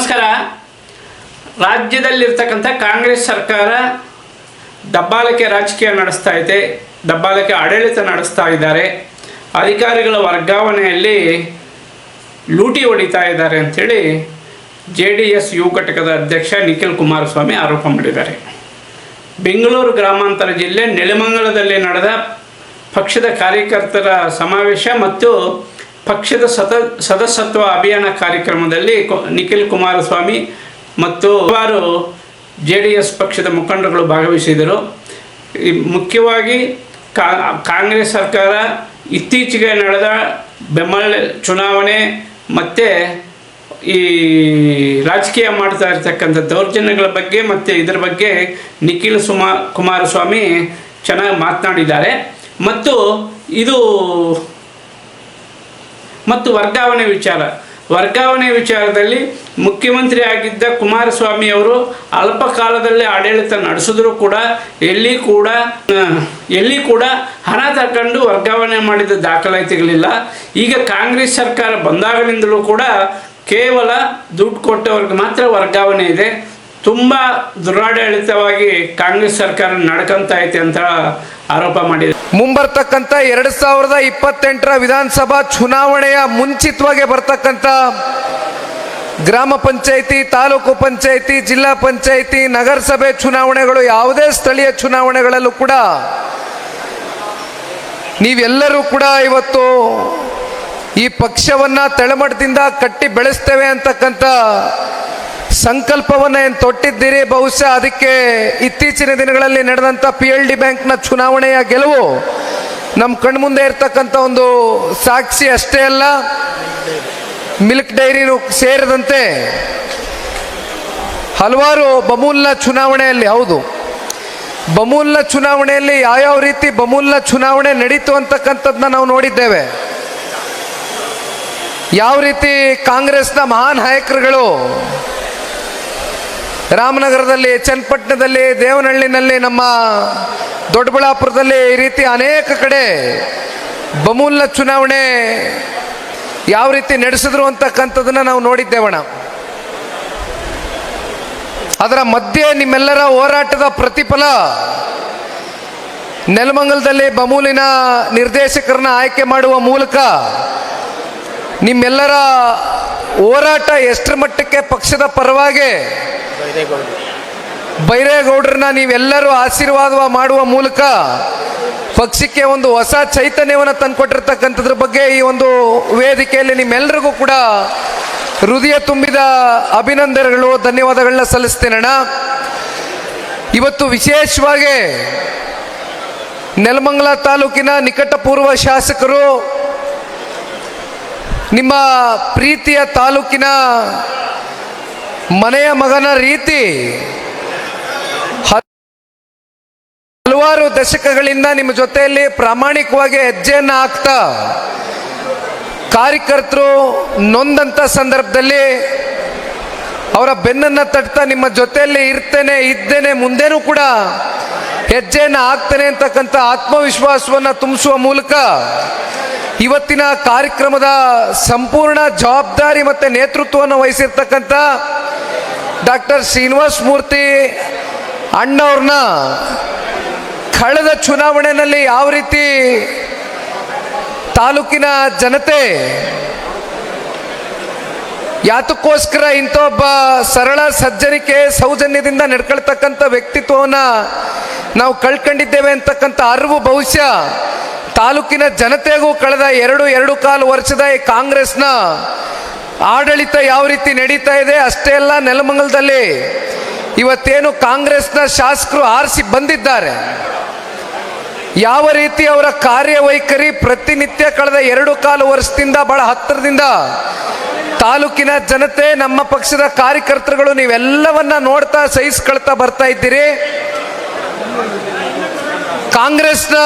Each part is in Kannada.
ನಮಸ್ಕಾರ. ರಾಜ್ಯದಲ್ಲಿರ್ತಕ್ಕಂಥ ಕಾಂಗ್ರೆಸ್ ಸರ್ಕಾರ ದಬ್ಬಾಲಕ್ಕೆ ರಾಜಕೀಯ ನಡೆಸ್ತಾ ಇದೆ ದಬ್ಬಾಲಕ್ಕೆ ಆಡಳಿತ ನಡೆಸ್ತಾ ಇದ್ದಾರೆ, ಅಧಿಕಾರಿಗಳ ವರ್ಗಾವಣೆಯಲ್ಲಿ ಲೂಟಿ ಹೊಡಿತಾ ಇದ್ದಾರೆ ಅಂಥೇಳಿ ಜೆ ಡಿ ಎಸ್ ಯು ಘಟಕದ ಅಧ್ಯಕ್ಷ ನಿಖಿಲ್ ಕುಮಾರಸ್ವಾಮಿ ಆರೋಪ ಮಾಡಿದ್ದಾರೆ. ಬೆಂಗಳೂರು ಗ್ರಾಮಾಂತರ ಜಿಲ್ಲೆ ನೆಲಮಂಗಲದಲ್ಲಿ ನಡೆದ ಪಕ್ಷದ ಕಾರ್ಯಕರ್ತರ ಸಮಾವೇಶ ಮತ್ತು ಪಕ್ಷದ ಸತ, ಸದಸ್ಯತ್ವ ಅಭಿಯಾನ ಕಾರ್ಯಕ್ರಮದಲ್ಲಿ ನಿಖಿಲ್ ಕುಮಾರಸ್ವಾಮಿ ಮತ್ತು ಹಲವಾರು ಜೆ ಡಿ ಎಸ್ ಪಕ್ಷದ ಮುಖಂಡರುಗಳು ಭಾಗವಹಿಸಿದರು ಮುಖ್ಯವಾಗಿ ಕಾಂಗ್ರೆಸ್ ಸರ್ಕಾರ ಇತ್ತೀಚೆಗೆ ನಡೆದ ಬೆಂಬಲ ಚುನಾವಣೆ ಮತ್ತು ಈ ರಾಜಕೀಯ ಮಾಡ್ತಾ ಇರ್ತಕ್ಕಂಥ ದೌರ್ಜನ್ಯಗಳ ಬಗ್ಗೆ ಮತ್ತು ಇದರ ಬಗ್ಗೆ ನಿಖಿಲ್ ಸುಮಾ, ಕುಮಾರಸ್ವಾಮಿ ಚೆನ್ನಾಗಿ ಮಾತನಾಡಿದ್ದಾರೆ. ಮತ್ತು ಇದು ಮತ್ತು ವರ್ಗಾವಣೆ ವಿಚಾರ. ವರ್ಗಾವಣೆ ವಿಚಾರದಲ್ಲಿ ಮುಖ್ಯಮಂತ್ರಿ ಆಗಿದ್ದ ಕುಮಾರಸ್ವಾಮಿ ಅವರು ಅಲ್ಪ ಕಾಲದಲ್ಲೇ ಆಡಳಿತ ನಡೆಸಿದ್ರು ಕೂಡ ಎಲ್ಲಿ ಕೂಡ ಎಲ್ಲಿ ಕೂಡ ಹಣ ತಗೊಂಡು ವರ್ಗಾವಣೆ ಮಾಡಿದ ದಾಖಲಾತಿಗಳಿಲ್ಲ. ಈಗ ಕಾಂಗ್ರೆಸ್ ಸರ್ಕಾರ ಬಂದಾಗಲಿಂದಲೂ ಕೂಡ ಕೇವಲ ದುಡ್ಡು ಕೊಟ್ಟವ್ರಿಗೆ ಮಾತ್ರ ವರ್ಗಾವಣೆ ಇದೆ. ತುಂಬ ದುರಾಡಳಿತವಾಗಿ ಕಾಂಗ್ರೆಸ್ ಸರ್ಕಾರ ನಡ್ಕೊಂತ ಐತೆ ಅಂತ ಆರೋಪ ಮಾಡಿದೆ ಮುಂಬರ್ತಕ್ಕಂಥ ಎರಡು ಸಾವಿರದ ಇಪ್ಪತ್ತೆಂಟರ ವಿಧಾನಸಭಾ ಚುನಾವಣೆಯ ಮುಂಚಿತವಾಗಿ ಬರ್ತಕ್ಕಂಥ ಗ್ರಾಮ ಪಂಚಾಯಿತಿ, ತಾಲೂಕು ಪಂಚಾಯಿತಿ, ಜಿಲ್ಲಾ ಪಂಚಾಯಿತಿ, ನಗರಸಭೆ ಚುನಾವಣೆಗಳು ಯಾವುದೇ ಸ್ಥಳೀಯ ಚುನಾವಣೆಗಳಲ್ಲೂ ಕೂಡ ನೀವೆಲ್ಲರೂ ಕೂಡ ಇವತ್ತು ಈ ಪಕ್ಷವನ್ನು ತಳಮಟ್ಟದಿಂದ ಕಟ್ಟಿ ಬೆಳೆಸ್ತೇವೆ ಅಂತಕ್ಕಂಥ ಸಂಕಲ್ಪವನ್ನ ಏನು ತೊಟ್ಟಿದ್ದೀರಿ? ಬಹುಶಃ ಅದಕ್ಕೆ ಇತ್ತೀಚಿನ ದಿನಗಳಲ್ಲಿ ನಡೆದಂಥ ಪಿ ಎಲ್ ಡಿ ಬ್ಯಾಂಕ್ನ ಚುನಾವಣೆಯ ಗೆಲುವು ನಮ್ಮ ಕಣ್ಮುಂದೆ ಇರತಕ್ಕಂಥ ಒಂದು ಸಾಕ್ಷಿ ಅಷ್ಟೇ ಅಲ್ಲ, ಮಿಲ್ಕ್ ಡೈರಿನೂ ಸೇರಿದಂತೆ ಹಲವಾರು ಬಮೂಲ್ನ ಚುನಾವಣೆಯಲ್ಲಿ, ಹೌದು, ಬಮೂಲ್ನ ಚುನಾವಣೆಯಲ್ಲಿ ಯಾವ್ಯಾವ ರೀತಿ ಬಮೂಲ್ನ ಚುನಾವಣೆ ನಡೀತು ಅಂತಕ್ಕಂಥದ್ದನ್ನ ನಾವು ನೋಡಿದ್ದೇವೆ. ಯಾವ ರೀತಿ ಕಾಂಗ್ರೆಸ್ನ ಮಹಾನ್ ನಾಯಕರುಗಳು ರಾಮನಗರದಲ್ಲಿ, ಚನ್ನಪಟ್ಟಣದಲ್ಲಿ, ದೇವನಹಳ್ಳಿನಲ್ಲಿ, ನಮ್ಮ ದೊಡ್ಡಬಳ್ಳಾಪುರದಲ್ಲಿ ಈ ರೀತಿ ಅನೇಕ ಕಡೆ ಬಮೂಲ್ನ ಚುನಾವಣೆ ಯಾವ ರೀತಿ ನಡೆಸಿದ್ರು ಅಂತಕ್ಕಂಥದ್ದನ್ನ ನಾವು ನೋಡಿದ್ದೇವಣ ಅದರ ಮಧ್ಯೆ ನಿಮ್ಮೆಲ್ಲರ ಹೋರಾಟದ ಪ್ರತಿಫಲ ನೆಲಮಂಗಲದಲ್ಲಿ ಬಮೂಲಿನ ನಿರ್ದೇಶಕರನ್ನ ಆಯ್ಕೆ ಮಾಡುವ ಮೂಲಕ ನಿಮ್ಮೆಲ್ಲರ ಹೋರಾಟ ಎಷ್ಟರ ಮಟ್ಟಕ್ಕೆ ಪಕ್ಷದ ಪರವಾಗಿ? ಬೈರೇಗೌಡರನ್ನ ನೀವೆಲ್ಲರೂ ಆಶೀರ್ವಾದ ಮಾಡುವ ಮೂಲಕ ಪಕ್ಷಕ್ಕೆ ಒಂದು ಹೊಸ ಚೈತನ್ಯವನ್ನು ತಂದುಕೊಟ್ಟಿರ್ತಕ್ಕಂಥದ್ರ ಬಗ್ಗೆ ಈ ಒಂದು ವೇದಿಕೆಯಲ್ಲಿ ನಿಮ್ಮೆಲ್ಲರಿಗೂ ಕೂಡ ಹೃದಯ ತುಂಬಿದ ಅಭಿನಂದನೆಗಳು, ಧನ್ಯವಾದಗಳನ್ನ ಸಲ್ಲಿಸ್ತೇನಣ್ಣ ಇವತ್ತು ವಿಶೇಷವಾಗಿ ನೆಲಮಂಗಲ ತಾಲೂಕಿನ ನಿಕಟಪೂರ್ವ ಶಾಸಕರು ನಿಮ್ಮ ಪ್ರೀತಿಯ ತಾಲೂಕಿನ ಮನೆಯ ಮಗನ ರೀತಿ ಹಲವಾರು ದಶಕಗಳಿಂದ ನಿಮ್ಮ ಜೊತೆಯಲ್ಲಿ ಪ್ರಾಮಾಣಿಕವಾಗಿ ಹೆಜ್ಜೆಯನ್ನು ಹಾಕ್ತಾ ಕಾರ್ಯಕರ್ತರು ನೊಂದಂಥ ಸಂದರ್ಭದಲ್ಲಿ ಅವರ ಬೆನ್ನನ್ನು ತಟ್ತಾ ನಿಮ್ಮ ಜೊತೆಯಲ್ಲಿ ಇರ್ತೇನೆ, ಇದ್ದೇನೆ, ಮುಂದೇನೂ ಕೂಡ ಹೆಜ್ಜೆಯನ್ನು ಹಾಕ್ತೇನೆ ಅಂತಕ್ಕಂಥ ಆತ್ಮವಿಶ್ವಾಸವನ್ನು ತುಂಬಿಸುವ ಮೂಲಕ ಇವತ್ತಿನ ಕಾರ್ಯಕ್ರಮದ ಸಂಪೂರ್ಣ ಜವಾಬ್ದಾರಿ ಮತ್ತು ನೇತೃತ್ವವನ್ನು ವಹಿಸಿರ್ತಕ್ಕಂಥ ಡಾಕ್ಟರ್ ಶ್ರೀನಿವಾಸ್ ಮೂರ್ತಿ ಅಣ್ಣವ್ರನ್ನ ಕಳೆದ ಚುನಾವಣೆಯಲ್ಲಿ ಯಾವ ರೀತಿ ತಾಲೂಕಿನ ಜನತೆ ಯಾತಕ್ಕೋಸ್ಕರ ಇಂಥ ಒಬ್ಬ ಸರಳ ಸಜ್ಜನಿಕೆ ಸೌಜನ್ಯದಿಂದ ನಡ್ಕೊಳ್ತಕ್ಕಂಥ ವ್ಯಕ್ತಿತ್ವವನ್ನು ನಾವು ಕಳ್ಕೊಂಡಿದ್ದೇವೆ ಅಂತಕ್ಕಂಥ ಅರಿವು ಬಹುಶಃ ತಾಲೂಕಿನ ಜನತೆಗೂ ಕಳೆದ ಎರಡು ಎರಡು ಕಾಲು ವರ್ಷದ ಈ ಕಾಂಗ್ರೆಸ್ನ ಆಡಳಿತ ಯಾವ ರೀತಿ ನಡೀತಾ ಇದೆ ಅಷ್ಟೇ ಅಲ್ಲ, ನೆಲಮಂಗಲದಲ್ಲಿ ಇವತ್ತೇನು ಕಾಂಗ್ರೆಸ್ನ ಶಾಸಕರು ಆರಿಸಿ ಬಂದಿದ್ದಾರೆ. ಯಾವ ರೀತಿ ಅವರ ಕಾರ್ಯವೈಖರಿ ಪ್ರತಿನಿತ್ಯ ಕಳೆದ ಎರಡು ಕಾಲು ವರ್ಷದಿಂದ ಬಹಳ ಹತ್ತಿರದಿಂದ ತಾಲೂಕಿನ ಜನತೆ, ನಮ್ಮ ಪಕ್ಷದ ಕಾರ್ಯಕರ್ತರುಗಳು ನೀವೆಲ್ಲವನ್ನ ನೋಡ್ತಾ, ಸಹಿಸ್ಕೊಳ್ತಾ ಬರ್ತಾ ಇದ್ದೀರಿ. ಕಾಂಗ್ರೆಸ್ನ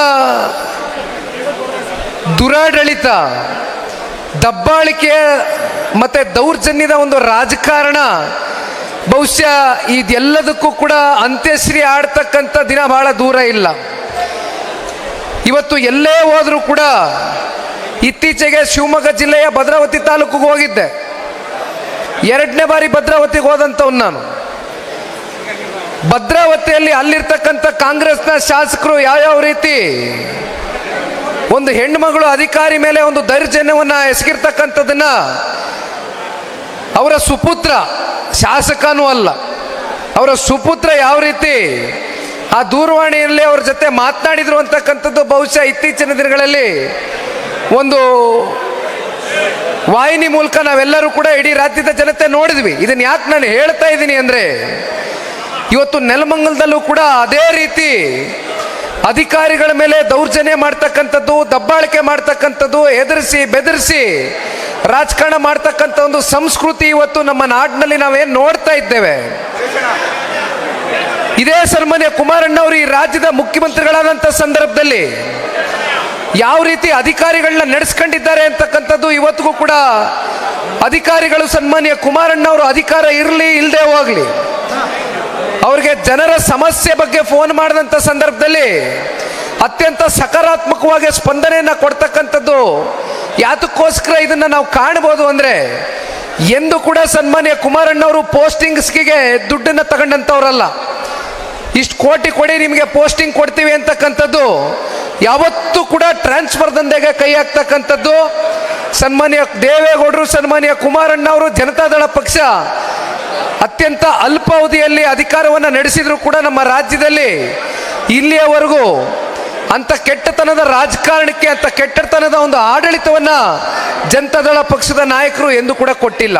ದುರಾಡಳಿತ, ದಬ್ಬಾಳಿಕೆ ಮತ್ತೆ ದೌರ್ಜನ್ಯದ ಒಂದು ರಾಜಕಾರಣ, ಬಹುಶಃ ಇದೆಲ್ಲದಕ್ಕೂ ಕೂಡ ಅಂತ್ಯಶ್ರೀ ಆಡ್ತಕ್ಕಂಥ ದಿನ ಬಹಳ ದೂರ ಇಲ್ಲ. ಇವತ್ತು ಎಲ್ಲೇ ಹೋದರೂ ಕೂಡ ಇತ್ತೀಚೆಗೆ ಶಿವಮೊಗ್ಗ ಜಿಲ್ಲೆಯ ಭದ್ರಾವತಿ ತಾಲೂಕಿಗೆ ಹೋಗಿದ್ದೆ. ಎರಡನೇ ಬಾರಿ ಭದ್ರಾವತಿಗೆ ಹೋದಂಥವ್ನು ನಾನು. ಭದ್ರಾವತಿಯಲ್ಲಿ ಅಲ್ಲಿರ್ತಕ್ಕಂಥ ಕಾಂಗ್ರೆಸ್ನ ಶಾಸಕರು ಯಾವ್ಯಾವ ರೀತಿ ಒಂದು ಹೆಣ್ಮಗಳು ಅಧಿಕಾರಿ ಮೇಲೆ ಒಂದು ದೌರ್ಜನ್ಯವನ್ನ ಎಸಗಿರ್ತಕ್ಕಂಥದ್ದನ್ನ ಅವರ ಸುಪುತ್ರ, ಶಾಸಕನೂ ಅಲ್ಲ, ಅವರ ಸುಪುತ್ರ ಯಾವ ರೀತಿ ಆ ದೂರವಾಣಿಯಲ್ಲಿ ಅವ್ರ ಜೊತೆ ಮಾತನಾಡಿದ್ರು ಅಂತಕ್ಕಂಥದ್ದು ಬಹುಶಃ ಇತ್ತೀಚಿನ ದಿನಗಳಲ್ಲಿ ಒಂದು ವಾಹಿನಿ ಮೂಲಕ ನಾವೆಲ್ಲರೂ ಕೂಡ ಇಡೀ ರಾಜ್ಯದ ಜನತೆ ನೋಡಿದ್ವಿ. ಇದನ್ನ ಯಾಕೆ ನಾನು ಹೇಳ್ತಾ ಇದ್ದೀನಿ ಅಂದರೆ, ಇವತ್ತು ನೆಲಮಂಗಲದಲ್ಲೂ ಕೂಡ ಅದೇ ರೀತಿ ಅಧಿಕಾರಿಗಳ ಮೇಲೆ ದೌರ್ಜನ್ಯ ಮಾಡ್ತಕ್ಕಂಥದ್ದು, ದಬ್ಬಾಳಿಕೆ ಮಾಡ್ತಕ್ಕಂಥದ್ದು, ಹೆದರಿಸಿ, ಬೆದರಿಸಿ ರಾಜಕಾರಣ ಮಾಡ್ತಕ್ಕಂಥ ಒಂದು ಸಂಸ್ಕೃತಿ ಇವತ್ತು ನಮ್ಮ ನಾಡಿನಲ್ಲಿ ನಾವೇನು ನೋಡ್ತಾ ಇದ್ದೇವೆ. ಇದೇ ಸನ್ಮಾನ್ಯ ಕುಮಾರಣ್ಣ ಅವರು ಈ ರಾಜ್ಯದ ಮುಖ್ಯಮಂತ್ರಿಗಳಾದಂಥ ಸಂದರ್ಭದಲ್ಲಿ ಯಾವ ರೀತಿ ಅಧಿಕಾರಿಗಳನ್ನ ನಡೆಸ್ಕೊಂಡಿದ್ದಾರೆ ಅಂತಕ್ಕಂಥದ್ದು ಇವತ್ತಿಗೂ ಕೂಡ ಅಧಿಕಾರಿಗಳು ಸನ್ಮಾನ್ಯ ಕುಮಾರಣ್ಣವರು ಅಧಿಕಾರ ಇರಲಿ ಇಲ್ಲದೆ ಹೋಗಲಿ. ಅವ್ರಿಗೆ ಜನರ ಸಮಸ್ಯೆ ಬಗ್ಗೆ ಫೋನ್ ಮಾಡಿದಂಥ ಸಂದರ್ಭದಲ್ಲಿ ಅತ್ಯಂತ ಸಕಾರಾತ್ಮಕವಾಗಿ ಸ್ಪಂದನೆಯನ್ನು ಕೊಡ್ತಕ್ಕಂಥದ್ದು ಯಾತಕ್ಕೋಸ್ಕರ ಇದನ್ನು ನಾವು ಕಾಣ್ಬೋದು ಅಂದರೆ ಎಂದು ಕೂಡ ಸನ್ಮಾನ್ಯ ಕುಮಾರಣ್ಣವರು ಪೋಸ್ಟಿಂಗ್ಸ್ಗೆ ದುಡ್ಡನ್ನು ತಗೊಂಡಂಥವ್ರಲ್ಲ ಇಷ್ಟು ಕೋಟಿ ಕೊಡಿ ನಿಮಗೆ ಪೋಸ್ಟಿಂಗ್ ಕೊಡ್ತೀವಿ ಅಂತಕ್ಕಂಥದ್ದು ಯಾವತ್ತೂ ಕೂಡ ಟ್ರಾನ್ಸ್ಫರ್ ದಂಧೆಗೆ ಕೈ ಹಾಕ್ತಕ್ಕಂಥದ್ದು ಸನ್ಮಾನ್ಯ ದೇವೇಗೌಡರು, ಸನ್ಮಾನ್ಯ ಕುಮಾರಣ್ಣ ಅವರು ಜನತಾದಳ ಪಕ್ಷ ಅತ್ಯಂತ ಅಲ್ಪಾವಧಿಯಲ್ಲಿ ಅಧಿಕಾರವನ್ನು ನಡೆಸಿದ್ರು ಕೂಡ ನಮ್ಮ ರಾಜ್ಯದಲ್ಲಿ ಇಲ್ಲಿಯವರೆಗೂ ಅಂತ ಕೆಟ್ಟತನದ ರಾಜಕಾರಣಕ್ಕೆ ಅಂತ ಕೆಟ್ಟತನದ ಒಂದು ಆಡಳಿತವನ್ನ ಜನತಾದಳ ಪಕ್ಷದ ನಾಯಕರು ಎಂದು ಕೂಡ ಕೊಟ್ಟಿಲ್ಲ.